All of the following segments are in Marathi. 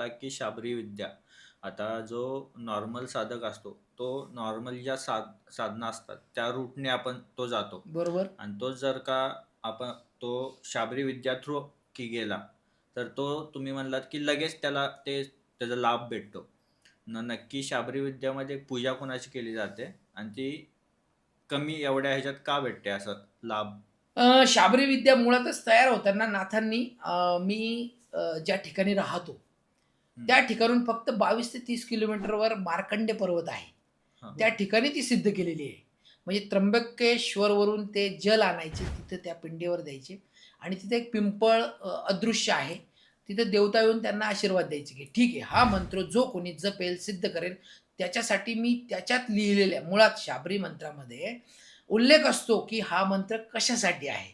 की शाबरी विद्या. आता जो नॉर्मल साधक असतो तो नॉर्मल ज्या साध साधना असतात त्या रूटने आपण तो जातो. बरोबर. आणि तो जर का आपण तो शाबरी विद्या थ्रू की गेला तर तो तुम्ही म्हणलात की लगेच त्याला ते त्याचा लाभ भेटतो. न नक्की शाबरी विद्यामध्ये पूजा कोणाची केली जाते? आणि ती कमी एवढ्या ह्याच्यात का भेटते असं लाभ? अं, शाबरी विद्या मुळातच तयार होताना नाथांनी अं, मी अं, ज्या ठिकाणी राहतो त्या ठिकाणून फक्त बावीस ते तीस किलोमीटरवर मार्कंडे पर्वत आहे. त्या ठिकाणी ती सिद्ध केलेली आहे. म्हणजे त्र्यंबकेश्वरवरून ते जल आणायचे तिथं त्या पिंडीवर द्यायचे. आणि तिथे एक पिंपळ अदृश्य आहे. तिथे देवता येऊन त्यांना आशीर्वाद द्यायचे की ठीक आहे हा मंत्र जो कोणी जपेल सिद्ध करेल त्याच्यासाठी मी त्याच्यात लिहिलेल्या मुळात शाबरी मंत्रामध्ये उल्लेख असतो की हा मंत्र कशासाठी आहे.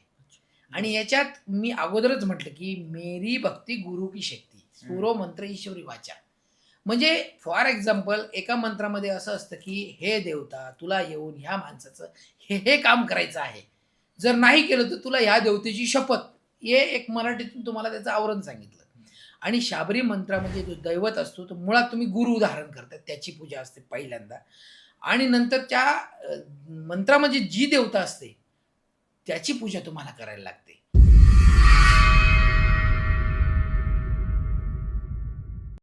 आणि याच्यात मी अगोदरच म्हटलं की मेरी भक्ती गुरु की शक्ती. सुरो मंत्र ईश्वरी वाचा. म्हणजे फॉर एक्झाम्पल एका मंत्रामध्ये असं असतं की हे देवता तुला येऊन ह्या माणसाचं हे हे काम करायचं आहे. जर नाही केलं तर तुला ह्या देवतेची शपथ. हे एक मराठीतून तुम्हाला त्याचं आवरण सांगितलं. आणि शाबरी मंत्रामध्ये जो दैवत असतो तो मुळात तुम्ही गुरु धारण करतात त्याची पूजा असते पहिल्यांदा. आणि नंतर त्या मंत्रामध्ये जी देवता असते त्याची पूजा तुम्हाला करायला लागते.